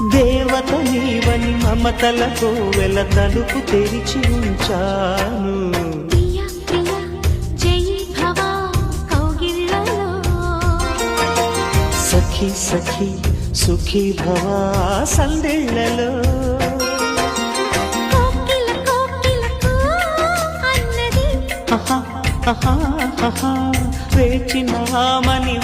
దేవత నీవని మమతలతో వెల తలుపు తెరిచి ఉంచాను. సఖి సఖి సుఖీ భవ సందేళ్ళలో కోకిల కోకిలకు ఆహా, ఆహా, ఆహా, వేచిన మని